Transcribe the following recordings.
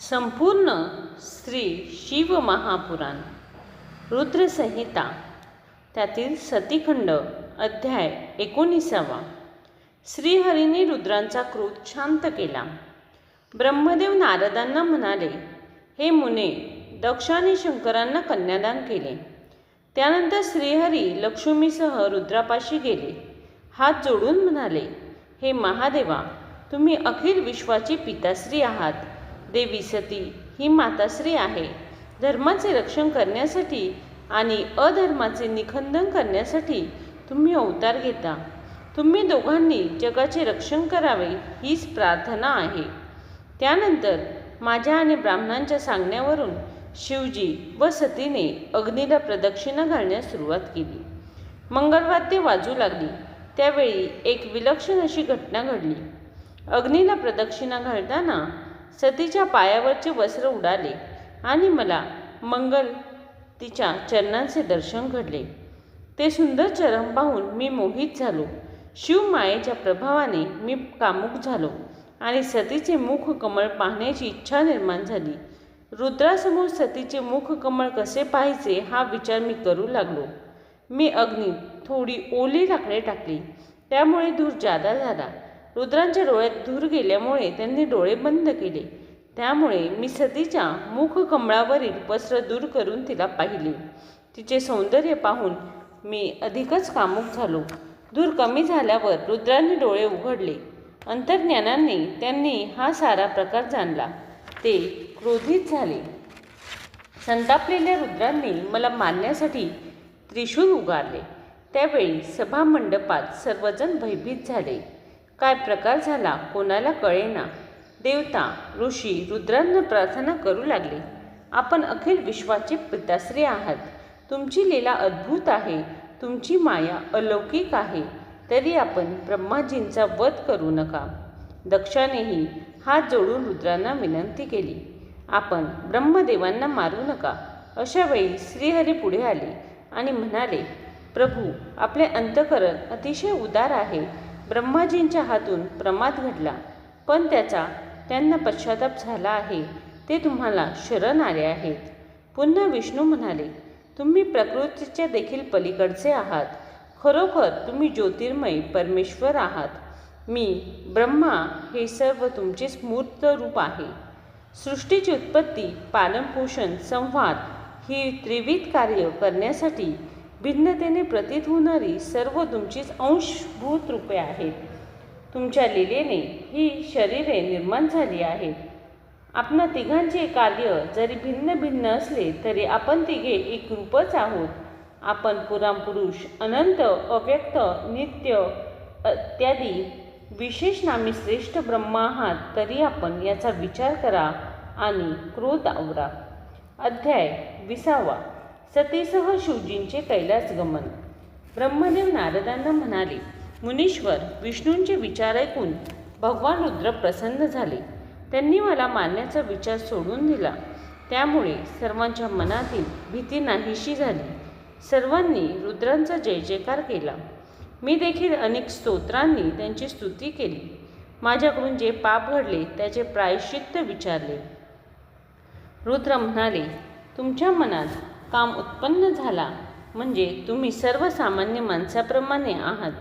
संपूर्ण श्री शिवमहापुराण रुद्रसंहिता त्यातील सतीखंड अध्याय एकोणीसावा. श्रीहरीने रुद्रांचा क्रोध शांत केला. ब्रह्मदेव नारदांना म्हणाले हे मुने दक्षाने शंकरांना कन्यादान केले. त्यानंतर श्रीहरी लक्ष्मीसह रुद्रापाशी गेले. हात जोडून म्हणाले हे महादेवा तुम्ही अखिल विश्वाची पिताश्री आहात. देवी सती ही माताश्री आहे. धर्माचे रक्षण करण्यासाठी आणि अधर्माचे निखंदन करण्यासाठी तुम्ही अवतार घेता. तुम्ही दोघांनी जगाचे रक्षण करावे हीच प्रार्थना आहे. त्यानंतर माझ्या आणि ब्राह्मणांच्या सांगण्यावरून शिवजी व सतीने अग्नीला प्रदक्षिणा घालण्यास सुरुवात केली. मंगळवाद्ये वाजू लागली. त्यावेळी एक विलक्षण अशी घटना घडली. अग्नीला प्रदक्षिणा घालताना सतीच्या पायावरचे वस्त्र उडाले आणि मला मंगल तिच्या चरणांचे दर्शन घडले. ते सुंदर चरण पाहून मी मोहित झालो. शिवमायेच्या प्रभावाने मी कामुक झालो आणि सतीचे मुख कमळ पाहण्याची इच्छा निर्माण झाली. रुद्रासमोर सतीचे मुख कमळ कसे पाहायचे हा विचार मी करू लागलो. मी अग्नी थोडी ओली लाकडे टाकली. त्यामुळे धूर जादा झाला. रुद्रांच्या डोळ्यात धूर गेल्यामुळे त्यांनी डोळे बंद केले. त्यामुळे मी सतीच्या मुख कमळावरील वस्त्र दूर करून तिला पाहिले. तिचे सौंदर्य पाहून मी अधिकच कामुक झालो. धूर कमी झाल्यावर रुद्रांनी डोळे उघडले. अंतर्ज्ञानाने त्यांनी हा सारा प्रकार जाणला. ते क्रोधित झाले. संतापलेल्या रुद्रांनी मला मारण्यासाठी त्रिशूल उगारले. त्यावेळी सभामंडपात सर्वजण भयभीत झाले. काय प्रकार झाला कोणाला कळेना. देवता ऋषी रुद्रांना प्रार्थना करू लागले. आपण अखिल विश्वाचे पिताश्री आहात. तुमची लीला अद्भुत आहे. तुमची माया अलौकिक आहे. तरी आपण ब्रह्माजींचा वध करू नका. दक्षानेही हात जोडून रुद्रांना विनंती केली. आपण ब्रह्मदेवांना मारू नका. अशा वेळी श्रीहरी पुढे आले आणि म्हणाले प्रभू आपले अंतकरण अतिशय उदार आहे. ब्रह्माजींच्या हातून प्रमाद घडला. पण त्याचा त्यांना पश्चाताप झाला आहे ते तुम्हाला शरण आले आहेत. पुन्हा विष्णू म्हणाले तुम्ही प्रकृतीच्या देखील पलीकडचे आहात. खरोखर तुम्ही ज्योतिर्मय परमेश्वर आहात. मी ब्रह्मा हे सर्व तुमचे स्मूर्त रूप आहे. सृष्टीची उत्पत्ती पालनपोषण संवाद ही त्रिविध कार्य करण्यासाठी भिन्नतेने प्रतीत होणारी सर्व तुमचीच अंशभूत रूपे आहेत. तुमच्या लिलेने ही शरीरे निर्माण झाली आहेत. आपणा तिघांचे कार्य जरी भिन्न भिन्न असले तरी आपण तिघे एक रूपच आहोत. आपण पुराणपुरुष अनंत अव्यक्त नित्य इत्यादी विशेष नामी श्रेष्ठ ब्रह्मा आहात तरी आपण याचा विचार करा आणि क्रोध आवरा. अध्याय विसावा. सतीसह शिवजींचे कैलास गमन. ब्रह्मदेव नारदांना म्हणाले मुनीश्वर विष्णूंचे विचार ऐकून भगवान रुद्र प्रसन्न झाले. त्यांनी मला मानण्याचा विचार सोडून दिला. त्यामुळे सर्वांच्या मनातील भीती नाहीशी झाली. सर्वांनी रुद्रांचा जय जयकार केला. मी देखील अनेक स्तोत्रांनी त्यांची स्तुती केली. माझ्याकडून जे पाप घडले त्याचे प्रायश्चित्त विचारले. रुद्र म्हणाले तुमच्या मनात काम उत्पन्न झाला. म्हणजे तुम्ही सर्वसामान्य माणसाप्रमाणे आहात.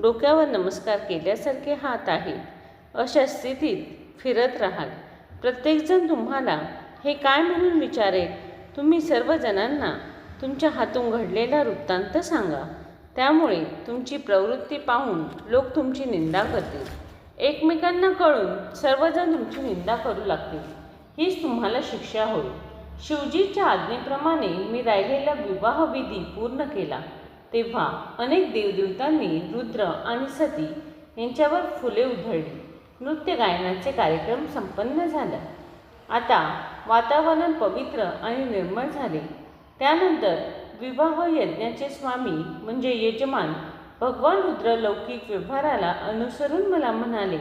डोक्यावर नमस्कार केल्यासारखे हात आहे अशा स्थितीत फिरत राहाल. प्रत्येकजण तुम्हाला हे काय म्हणून विचारेल तुम्ही सर्वजणांना तुमच्या हातून घडलेला वृत्तांत सांगा त्यामुळे तुमची प्रवृत्ती पाहून लोक तुमची निंदा करतील. एकमेकांना कळून सर्वजण तुमची निंदा करू लागतील. हीच तुम्हाला शिक्षा होईल. शिवजीच्या आज्ञेप्रमाणे मी राहिलेला विवाहविधी पूर्ण केला. तेव्हा अनेक देवदेवतांनी रुद्र आणि सती यांच्यावर फुले उधळली. नृत्य गायनाचे कार्यक्रम संपन्न झाला. आता वातावरण पवित्र आणि निर्मळ झाले. त्यानंतर विवाह यज्ञाचे स्वामी म्हणजे यजमान भगवान रुद्र लौकिक व्यवहाराला अनुसरून मला म्हणाले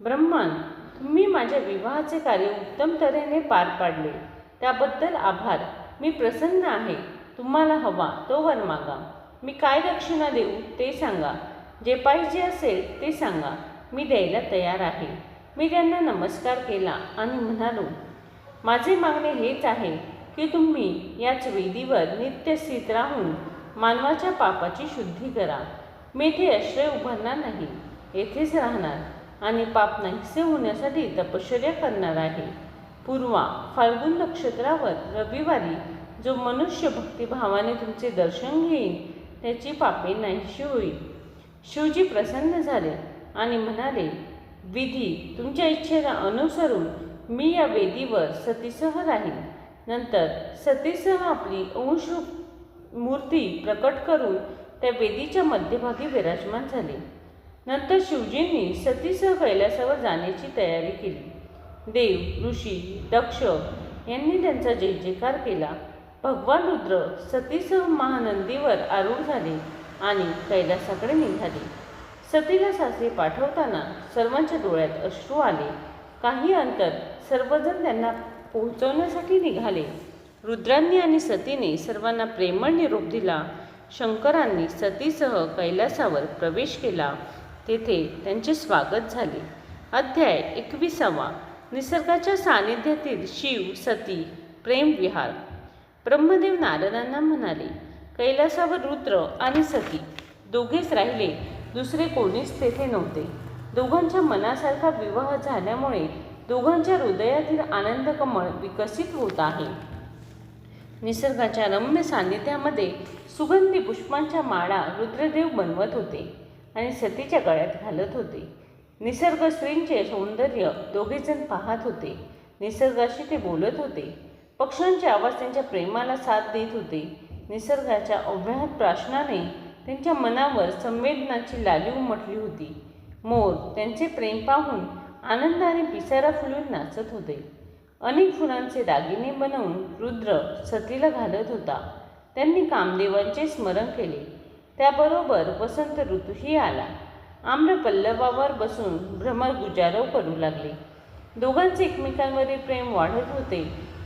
ब्रह्मान तुम्ही माझ्या विवाहाचे कार्य उत्तम तऱ्हेने पार पाडले. त्याबद्दल आभार. मी प्रसन्न आहे. तुम्हाला हवा तो वर मागा. मी काय दक्षिणा देऊ ते सांगा. जे पाहिजे असेल ते सांगा. मी द्यायला तयार आहे. मी त्यांना नमस्कार केला आणि म्हणालो माझे मागणे हेच आहे की तुम्ही याच वेदीवर नित्य स्थित राहून मानवाच्या पापाची शुद्धी करा. मी येथे आश्रय उभारणार नाही. येथेच राहणार आणि पाप नाहीसे होण्यासाठी तपश्चर्या करणार आहे. पूर्वा फाल्गुन नक्षत्रावर रविवारी जो मनुष्य भक्तिभावाने तुमचे दर्शन घेईल त्याची पापे नाहीशी होईल. शिवजी प्रसन्न झाले आणि म्हणाले विधी तुमच्या इच्छेला अनुसरून मी या वेदीवर सतीसह राहील नंतर सतीसह आपली अंश मूर्ती प्रकट करून त्या वेदीच्या मध्यभागी विराजमान झाले. नंतर शिवजींनी सतीसह कैलासावर जाण्याची तयारी केली. देव ऋषी दक्ष यांनी त्यांचा जय जयकार केला. भगवान रुद्र सतीसह महानंदीवर आरूढ झाले आणि कैलासाकडे निघाले. सतीला सासरी पाठवताना सर्वांच्या डोळ्यात अश्रू आले. काही अंतर सर्वजण त्यांना पोहोचवण्यासाठी निघाले. रुद्रांनी आणि सतीने सर्वांना प्रेमळ निरोप दिला. शंकरांनी सतीसह कैलासावर प्रवेश केला. तेथे त्यांचे स्वागत झाले. अध्याय एकविसावा. निसर्गाच्या सानिध्यातील शिव सती प्रेमविहार ब्रह्मदेव नारदांना म्हणाले कैलासावर रुद्र आणि सती दोघेच राहिले दुसरे कोणीच तेथे नव्हते. दोघांच्या मनासारखा विवाह झाल्यामुळे दोघांच्या हृदयातील आनंद कमळ विकसित होत आहे. निसर्गाच्या रम्य सान्निध्यामध्ये सुगंधी पुष्पांच्या माळा रुद्रदेव बनवत होते आणि सतीच्या गळ्यात घालत होते. निसर्ग स्त्रींचे सौंदर्य दोघेजण पाहत होते. निसर्गाशी ते बोलत होते. पक्ष्यांचे आवाज त्यांच्या प्रेमाला साथ देत होते. निसर्गाच्या अव्याहत प्राशनाने त्यांच्या मनावर संवेदनाची लाली उमटली होती. मोर त्यांचे प्रेम पाहून आनंदाने पिसारा फुलून नाचत होते. अनेक फुलांचे दागिने बनवून रुद्र सतीला घालत होता. त्यांनी कामदेवांचे स्मरण केले. त्याबरोबर वसंत ऋतूही आला. आम्र पल्लवावर बसून भ्रमर गुजारव करू लागले. दोघांचे एकमेकांवरील प्रेम वाढत होते.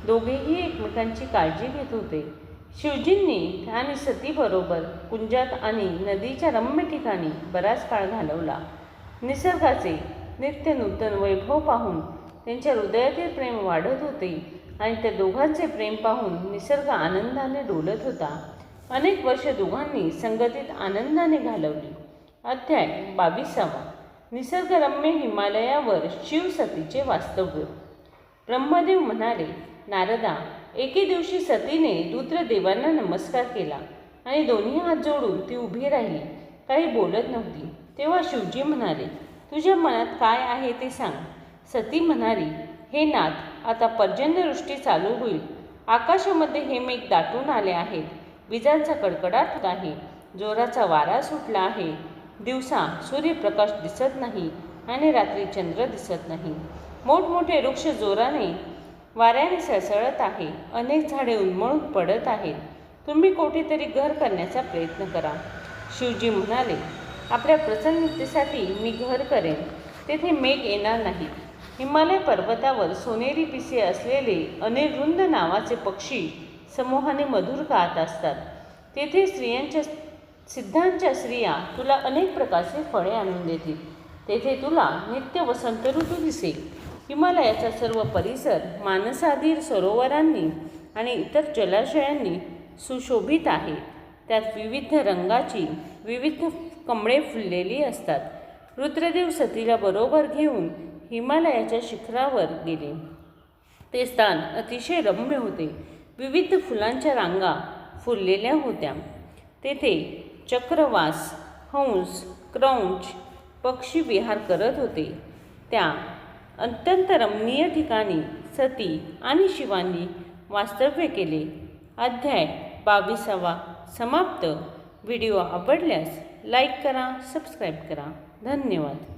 दोघेही एकमेकांची काळजी घेत होते. शिवजींनी आणि सतीबरोबर कुंजात आणि नदीच्या रम्य ठिकाणी बराच काळ घालवला. निसर्गाचे नित्य नूतन वैभव पाहून त्यांच्या हृदयातील प्रेम वाढत होते आणि त्या दोघांचे प्रेम पाहून निसर्ग आनंदाने डोलत होता. अनेक वर्ष दोघांनी संगतीत आनंदाने घालवली. अध्याय बावीसावा. निसर्गरम्य हिमालयावर शिवसतीचे वास्तव्य. ब्रह्मदेव म्हणाले नारदा एके दिवशी सतीने रुद्रदेवांना नमस्कार केला आणि दोन्ही हात जोडून ती उभी राहिली. काही बोलत नव्हती. तेव्हा शिवजी म्हणाले तुझ्या मनात काय आहे ते सांग. सती म्हणाली हे नाथ आता पर्जन्यवृष्टी चालू होईल. आकाशामध्ये हे मेघ दाटून आले आहेत. विजांचा कडकडाट होत आहे. जोराचा वारा सुटला आहे. दिवसा सूर्यप्रकाश दिसत नाही आणि रात्री चंद्र दिसत नाही. मोठमोठे वृक्ष जोराने वाऱ्याने सळसळत आहे. अनेक झाडे उन्मळून पडत आहेत. तुम्ही कोठेतरी घर करण्याचा प्रयत्न करा. शिवजी म्हणाले आपल्या प्रसन्नतेसाठी मी घर करेन. तेथे मेघ येणार नाही. हिमालय पर्वतावर सोनेरी पिसे असलेले अनिरुंद नावाचे पक्षी समूहाने मधुर गात असतात. तेथे स्त्रियांच्या सिद्धांच्या स्त्रिया तुला अनेक प्रकारचे फळे आणून देतील. तेथे तुला नित्य वसंत ऋतू दिसेल. हिमालयाचा सर्व परिसर मानसाधीर सरोवरांनी आणि इतर जलाशयांनी सुशोभित आहे. त्यात विविध रंगाची विविध कमळे फुललेली असतात. रुद्रदेव सतीला बरोबर घेऊन हिमालयाच्या शिखरावर गेले. ते स्थान अतिशय रम्य होते. विविध फुलांच्या रांगा फुललेल्या होत्या. तेथे चक्रवास हंस क्रौंच पक्षी विहार करत होते. त्या अत्यंत रमणीय ठिकाणी सती आणि शिवांनी वास्तव्य केले. अध्याय बावीसावा समाप्त. व्हिडिओ आवडल्यास लाईक करा सबस्क्राईब करा. धन्यवाद.